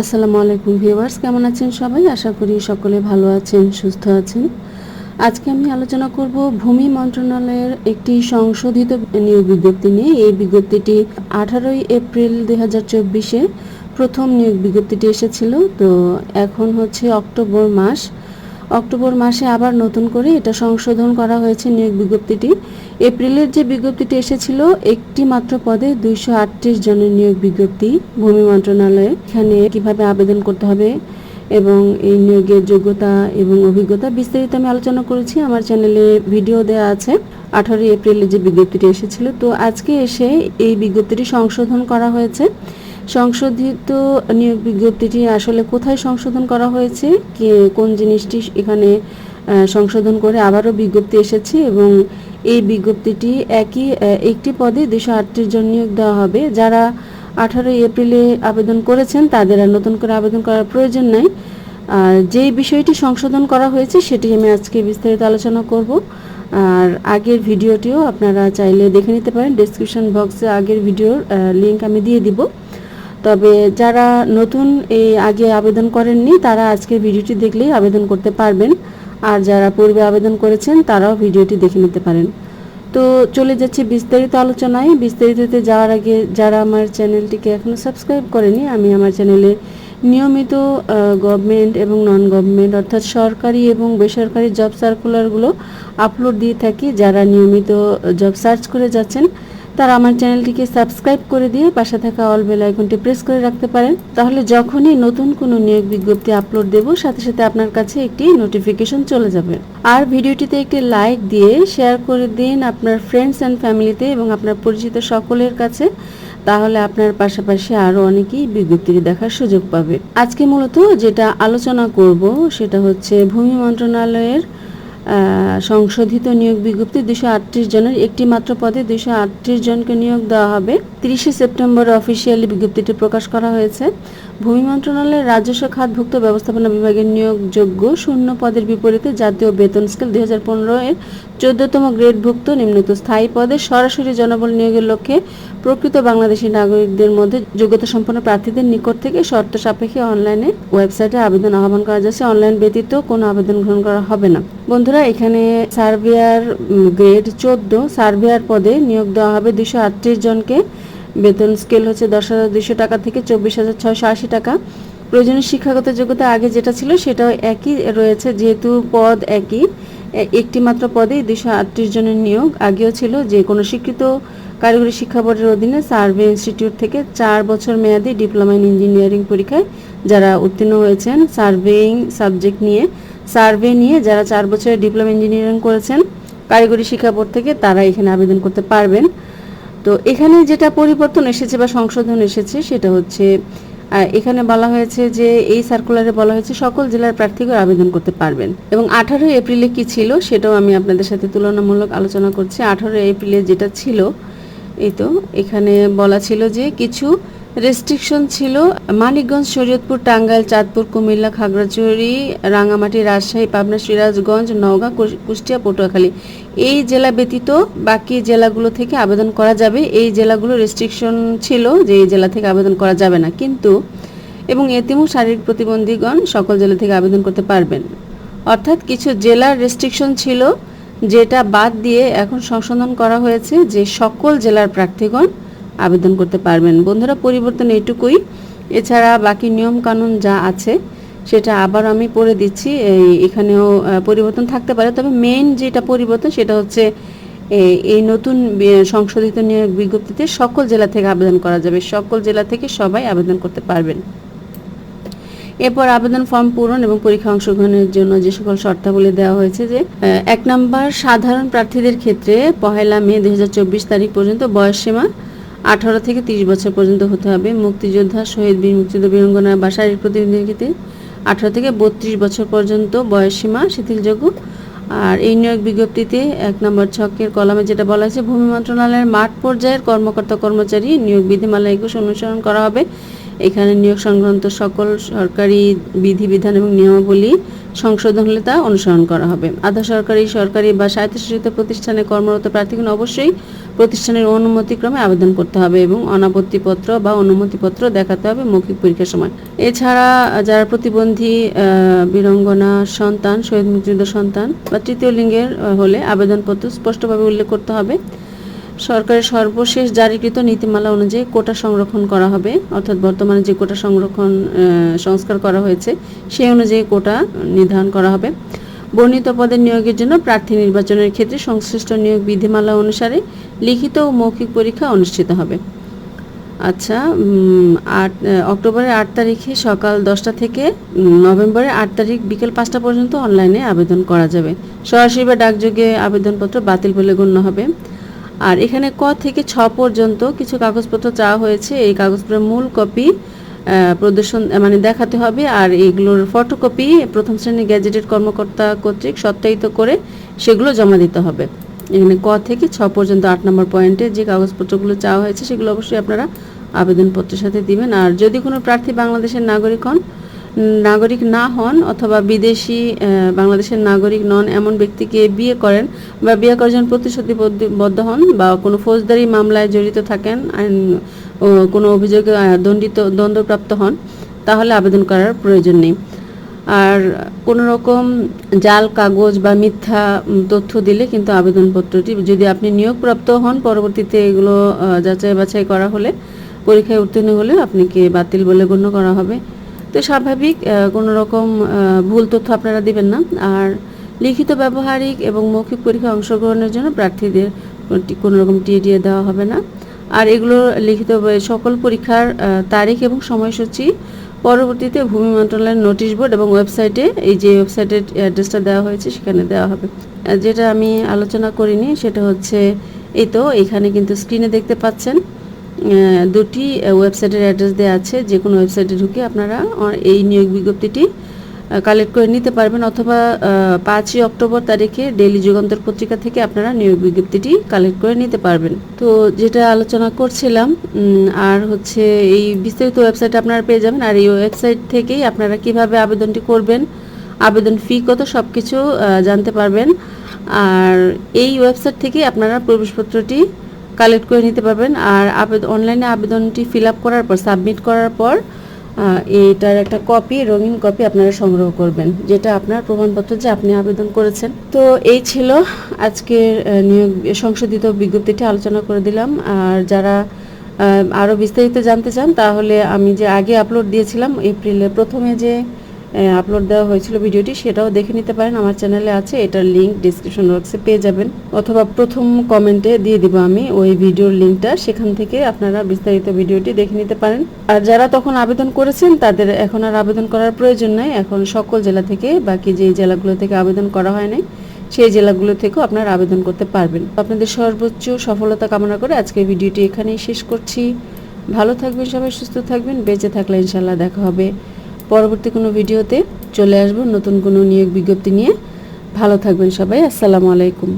আসসালামু আলাইকুম ভিউয়ার্স, কেমন আছেন সবাই? আশা করি সকলে ভালো আছেন, সুস্থ আছেন। আজকে আমি আলোচনা করব ভূমি মন্ত্রণালয়ের একটি সংশোধিত নিয়োগ বিজ্ঞপ্তি নিয়ে। এই বিজ্ঞপ্তিটি আঠারোই এপ্রিল দুই হাজার চব্বিশে প্রথম নিয়োগ বিজ্ঞপ্তিটি এসেছিল। তো এখন হচ্ছে অক্টোবর মাস। অক্টোবর মাসে আবার নতুন করে এটা সংশোধন করা হয়েছে নিয়োগ বিজ্ঞপ্তিটি। এপ্রিলের যে বিজ্ঞপ্তিটি এসেছিল, একটি মাত্র পদে দুইশো আটত্রিশ জনের নিয়োগ বিজ্ঞপ্তি ভূমি মন্ত্রণালয়ে। এখানে কীভাবে আবেদন করতে হবে এবং এই নিয়োগের যোগ্যতা এবং অভিজ্ঞতা বিস্তারিত আমি আলোচনা করেছি। আমার চ্যানেলে ভিডিও দেওয়া আছে। আঠারোই এপ্রিলে যে বিজ্ঞপ্তিটি এসেছিল, তো আজকে এসে এই বিজ্ঞপ্তিটি সংশোধন করা হয়েছে। সংশোধিত নিয়োগ বিজ্ঞপ্তিটি আসলে কোথায় সংশোধন করা হয়েছে? কে, কোন জিনিসটি এখানে সংশোধন করে আবারও বিজ্ঞপ্তি এসেছে এবং এই বিজ্ঞপ্তিটি একই একটি পদে দুশো আটত্রিশ জন নিয়োগ দেওয়া হবে। যারা আঠারোই এপ্রিলে আবেদন করেছেন, তাদের আর নতুন করে আবেদন করার প্রয়োজন নাই। আর যেই বিষয়টি সংশোধন করা হয়েছে, সেটি আমি আজকে বিস্তারিত আলোচনা করব। আর আগের ভিডিওটিও আপনারা চাইলে দেখে নিতে পারেন। ডেসক্রিপশন বক্সে আগের ভিডিওর লিঙ্ক আমি দিয়ে দিব। তবে যারা নতুন, এই আগে আবেদন করেননি, তারা আজকের ভিডিওটি দেখলেই আবেদন করতে পারবেন। আর যারা পূর্বে আবেদন করেছেন, তারাও ভিডিওটি দেখে নিতে পারেন। তো চলে যাচ্ছে বিস্তারিত আলোচনায়। বিস্তারিততে যাওয়ার আগে যারা আমার চ্যানেলটিকে এখনও সাবস্ক্রাইব করেনি, আমি আমার চ্যানেলে নিয়মিত গভর্নমেন্ট এবং নন গভর্নমেন্ট অর্থাৎ সরকারি এবং বেসরকারি জব সার্কুলারগুলো আপলোড দিয়ে থাকি। যারা নিয়মিত জব সার্চ করে যাচ্ছেন তারা আমার চ্যানেলটিকে সাবস্ক্রাইব করে দিয়ে পাশে থাকা অল বেল আইকনটি প্রেস করে রাখতে পারেন। তাহলে যখনই নতুন কোনো নিয়োগ বিজ্ঞপ্তি আপলোড দেব, সাথে সাথে আপনার কাছে একটি নোটিফিকেশন চলে যাবে। আর ভিডিওটিতে একটি লাইক দিয়ে শেয়ার করে দিন আপনার ফ্রেন্ডস অ্যান্ড ফ্যামিলিতে এবং আপনার পরিচিত সকলের কাছে। তাহলে আপনার পাশাপাশি আরও অনেকেই বিজ্ঞপ্তিটি দেখার সুযোগ পাবে। আজকে মূলত যেটা আলোচনা করব, সেটা হচ্ছে ভূমি মন্ত্রণালয়ের সংশোধিত নিয়োগ বিজ্ঞপ্তি দুশো আটত্রিশ জনের একটি মাত্র পদে দুশো আটত্রিশ জনকে নিয়োগ দেওয়া হবে। তিরিশে সেপ্টেম্বর অফিসিয়ালি বিজ্ঞপ্তিটি প্রকাশ করা হয়েছে। ভূমি মন্ত্রণালয়ের রাজস্ব খাতভুক্ত ব্যবস্থাপনা বিভাগের নিয়োগযোগ্য শূন্য পদের বিপরীতে জাতীয় বেতন স্কেল দুই হাজার পনেরো এর চোদ্দতম গ্রেডভুক্ত নিম্নত স্থায়ী পদে সরাসরি জনবল নিয়োগের লক্ষ্যে প্রকৃত বাংলাদেশি নাগরিকদের মধ্যে যোগ্যতা সম্পন্ন প্রার্থীদের নিকট থেকে শর্ত সাপেক্ষে অনলাইনে ওয়েবসাইটে আবেদন আহ্বান করা যাচ্ছে। অনলাইন ব্যতীত কোনো আবেদন গ্রহণ করা হবে না। বন্ধুরা, এখানে সার্ভিয়ার গ্রেড চোদ্দ সার্ভিয়ার পদে নিয়োগ দেওয়া হবে দুশো আটত্রিশ জনকে। বেতন স্কেল হচ্ছে দশ হাজার দুশো টাকা থেকে চব্বিশ হাজার ছয়শো আশি টাকা। প্রয়োজনীয় শিক্ষাগত যোগ্যতা আগে যেটা ছিল সেটাও একই রয়েছে, যেহেতু পদ একই। একটি মাত্র পদে দুশো আটত্রিশ জনের নিয়োগ আগেও ছিল। যে কোনো স্বীকৃত কারিগরি শিক্ষা বোর্ডের অধীনে সার্ভে ইনস্টিটিউট থেকে চার বছর মেয়াদী ডিপ্লোমা ইন ইঞ্জিনিয়ারিং পরীক্ষায় যারা উত্তীর্ণ হয়েছেন, সার্ভেইং সাবজেক্ট নিয়ে, সার্ভে নিয়ে যারা চার বছরের ডিপ্লোমা ইঞ্জিনিয়ারিং করেছেন, কারিগরি শিক্ষা বোর্ড থেকে তারা এখানে আবেদন করতে পারবেন। তো এখানে যেটা পরিবর্তন এসেছে বা সংশোধন এসেছে সেটা হচ্ছে এখানে বলা হয়েছে যে এই সার্কুলারে বলা হয়েছে সকল জেলার প্রার্থীকে আবেদন করতে পারবেন। এবং আঠারোই এপ্রিলে কি ছিল সেটাও আমি আপনাদের সাথে তুলনামূলক আলোচনা করছি। আঠারোই এপ্রিলে যেটা ছিল এই তো, এখানে বলা ছিল যে কিছু রেস্ট্রিকশন ছিল। মানিকগঞ্জ, শরীয়তপুর, টাঙ্গাইল, চাঁদপুর, কুমিল্লা, খাগড়াছড়ি রাঙামাটি রাজশাহী, পাবনা, সিরাজগঞ্জ, নওগাঁ কুষ্টিয়া, পটুয়াখালী। এই জেলা ব্যতীত বাকি জেলাগুলো থেকে আবেদন করা যাবে। এই জেলাগুলো রেস্ট্রিকশন ছিল যে এই জেলা থেকে আবেদন করা যাবে না। কিন্তু, এবং এতিমু শারীরিক প্রতিবন্ধীগণ সকল জেলা থেকে আবেদন করতে পারবেন। অর্থাৎ কিছু জেলার রেস্ট্রিকশন ছিল যেটা বাদ দিয়ে এখন সংশোধন করা হয়েছে যে সকল জেলার প্রার্থীগণ আবেদন করতে পারবেন। বন্ধুরা, পরিবর্তন এটুকুই এছাড়া বাকি নিয়ম কানুন যা আছে, সেটা আবার আমি পড়ে দিচ্ছি। এখানেও পরিবর্তন থাকতে পারে। তবে মেন যেটা পরিবর্তন, সেটা হচ্ছে এই নতুন সংশোধিত নিয়োগ বিজ্ঞপ্তিতে সকল জেলা থেকে আবেদন করা যাবে। সকল জেলা থেকে সবাই আবেদন করতে পারবেন। এরপর আবেদন ফর্ম পূরণ এবং পরীক্ষা অংশগ্রহণের জন্য যে সকল শর্তাবলী দেওয়া হয়েছে যে এক নম্বর, সাধারণ প্রার্থীদের ক্ষেত্রে পহেলা মে দু হাজার চব্বিশ তারিখ পর্যন্ত বয়সসীমা আঠারো থেকে তিরিশ বছর পর্যন্ত হতে হবে। মুক্তিযোদ্ধা, শহীদ বীর মুক্তিযোদ্ধা বীরঙ্গনা বা শারীরিক প্রতিনিধির ক্ষেত্রে আঠারো থেকে বত্রিশ বছর পর্যন্ত বয়সসীমা শিথিলযোগ্য। আর এই নিয়োগ বিজ্ঞপ্তিতে এক নম্বর ছকের কলামে যেটা বলা হয়েছে, ভূমি মন্ত্রণালয়ের মাঠ পর্যায়ের কর্মকর্তা কর্মচারী নিয়োগ বিধিমালা একুশ অনুসরণ করা হবে। এখানে নিয়োগ সংক্রান্ত সকল সরকারি বিধিবিধান এবং নিয়মাবলী সংশোধন হলে তা অনুসরণ করা হবে। আধা সরকারি সরকারি বা স্বায়ত্তশাসিত প্রতিষ্ঠানে কর্মরত প্রার্থীগণ অবশ্যই প্রতিষ্ঠানের অনুমতিক্রমে আবেদন করতে হবে এবং অনাপত্তিপত্র বা অনুমতিপত্র দেখাতে হবে মৌখিক পরীক্ষার সময়। এছাড়া যারা প্রতিবন্ধী বীরঙ্গনা সন্তান, শহীদ মুক্তিযোদ্ধা সন্তান বা তৃতীয় লিঙ্গের হলে আবেদনপত্র স্পষ্টভাবে উল্লেখ করতে হবে। সরকারের সর্বশেষ জারিকৃত নীতিমালা অনুযায়ী কোটা সংরক্ষণ করা হবে, অর্থাৎ বর্তমানে যে কোটা সংরক্ষণ সংস্কার করা হয়েছে, সেই অনুযায়ী কোটা নির্ধারণ করা হবে। বর্ণিত পদের নিয়োগের জন্য প্রার্থী নির্বাচনের ক্ষেত্রে সংশ্লিষ্ট নিয়োগ বিধিমালা অনুসারে লিখিত ও মৌখিক পরীক্ষা অনুষ্ঠিত হবে। আচ্ছা আট অক্টোবরের আট তারিখে সকাল দশটা থেকে নভেম্বরের আট তারিখ বিকেল পাঁচটা পর্যন্ত অনলাইনে আবেদন করা যাবে। সরাসরি বা ডাকযোগে আবেদনপত্র বাতিল বলে গণ্য হবে। আর এখানে ক থেকে ছ পর্যন্ত কিছু কাগজপত্র চাওয়া হয়েছে। এই কাগজপত্রের মূল কপি প্রদর্শন মানে দেখাতে হবে। আর এগুলোর ফটোকপি প্রথম শ্রেণির গ্যাজেটেড কর্মকর্তা কর্তৃক সত্যায়িত করে সেগুলো জমা দিতে হবে। এখানে ক থেকে ছ পর্যন্ত আট নম্বর পয়েন্টে যে কাগজপত্রগুলো চাওয়া হয়েছে সেগুলো অবশ্যই আপনারা আবেদনপত্রের সাথে দিবেন। আর যদি কোনো প্রার্থী বাংলাদেশের নাগরিক হন নাগরিক না হন অথবা বিদেশি বাংলাদেশের নাগরিক নন এমন ব্যক্তিকে বিয়ে করেন বা বিয়ে করার জন্য প্রতিশ্রুতিবদ্ধ হন বা কোনো ফৌজদারি মামলায় জড়িত থাকেন, আইন কোনো অভিযোগে দণ্ডিত, দণ্ডপ্রাপ্ত হন, তাহলে আবেদন করার প্রয়োজন নেই। আর কোনো রকম জাল, কাগজ বা মিথ্যা তথ্য দিলে কিন্তু আবেদনপত্রটি, যদি আপনি নিয়োগপ্রাপ্ত হন, পরবর্তীতে এগুলো যাচাই বাছাই করা হলে, পরীক্ষায় উত্তীর্ণ হলে আপনাকে বাতিল বলে গণ্য করা হবে। তো স্বাভাবিক কোনো রকম ভুল তথ্য আপনারা দিবেন না। আর লিখিত ব্যবহারিক এবং মৌখিক পরীক্ষায় অংশগ্রহণের জন্য প্রার্থীদের কোনো রকম টিএডিএ দেওয়া হবে না। আর এগুলো লিখিত সকল পরীক্ষার তারিখ এবং সময়সূচি পরবর্তীতে ভূমি মন্ত্রণালয়ের নোটিশ বোর্ড এবং ওয়েবসাইটে, এই যে ওয়েবসাইটের অ্যাড্রেসটা দেওয়া হয়েছে সেখানে দেওয়া হবে। যেটা আমি আলোচনা করিনি সেটা হচ্ছে, এই তো এখানে কিন্তু স্ক্রিনে দেখতে পাচ্ছেন। দুটি ওয়েবসাইটের অ্যাড্রেস দেওয়া আছে। যে কোনো ওয়েবসাইটে ঢুকে আপনারা এই নিয়োগ বিজ্ঞপ্তিটি কালেক্ট করে নিতে পারবেন অথবা পাঁচই অক্টোবর তারিখে ডেইলি যুগান্তর পত্রিকা থেকে আপনারা নিয়োগ বিজ্ঞপ্তিটি কালেক্ট করে নিতে পারবেন। তো যেটা আলোচনা করছিলাম আর হচ্ছে এই বিস্তারিত ওয়েবসাইট আপনারা পেয়ে যাবেন। আর এই ওয়েবসাইট থেকেই আপনারা কীভাবে আবেদনটি করবেন, আবেদন ফি কত সব কিছু জানতে পারবেন। আর এই ওয়েবসাইট থেকেই আপনারা প্রবেশপত্রটি কালেক্ট করে নিতে পারবেন। আর আবেদন অনলাইনে আবেদনটি ফিল আপ করার পর সাবমিট করার পর এটার একটা কপি রঙিন কপি আপনারা সংগ্রহ করবেন, যেটা আপনার প্রমাণপত্র যে আপনি আবেদন করেছেন। তো এই ছিল আজকের নিয়োগ সংশোধিত বিজ্ঞপ্তিটি আলোচনা করে দিলাম। আর যারা আরও বিস্তারিত জানতে চান, তাহলে আমি যে আগে আপলোড দিয়েছিলাম এপ্রিলের প্রথমে যে আপলোড দেওয়া হয়েছিল ভিডিওটি, সেটাও দেখে নিতে পারেন। আমার চ্যানেলে আছে, এটার লিংক ডিসক্রিপশন বক্সে পেয়ে যাবেন। অথবা প্রথম কমেন্টে দিয়ে দিব আমি ওই ভিডিওর লিংকটা সেখান থেকে আপনারা বিস্তারিত ভিডিওটি দেখে নিতে পারেন। আর যারা তখন আবেদন করেছেন, তাদের এখন আর আবেদন করার প্রয়োজন নাই। এখন সকল জেলা থেকে, বাকি যে জেলাগুলো থেকে আবেদন করা হয় নাই, সেই জেলাগুলো থেকেও আপনারা আবেদন করতে পারবেন। আপনাদের সর্বোচ্চ সফলতা কামনা করে আজকের ভিডিওটি এখানেই শেষ করছি। ভালো থাকবেন সবাই, সুস্থ থাকবেন, বেঁচে থাকলে ইনশাল্লাহ দেখা হবে। পরবর্তী কোনো ভিডিওতে চলে আসব নতুন কোনো নিয়োগ বিজ্ঞপ্তি নিয়ে। ভালো থাকবেন সবাই, আসসালামু আলাইকুম।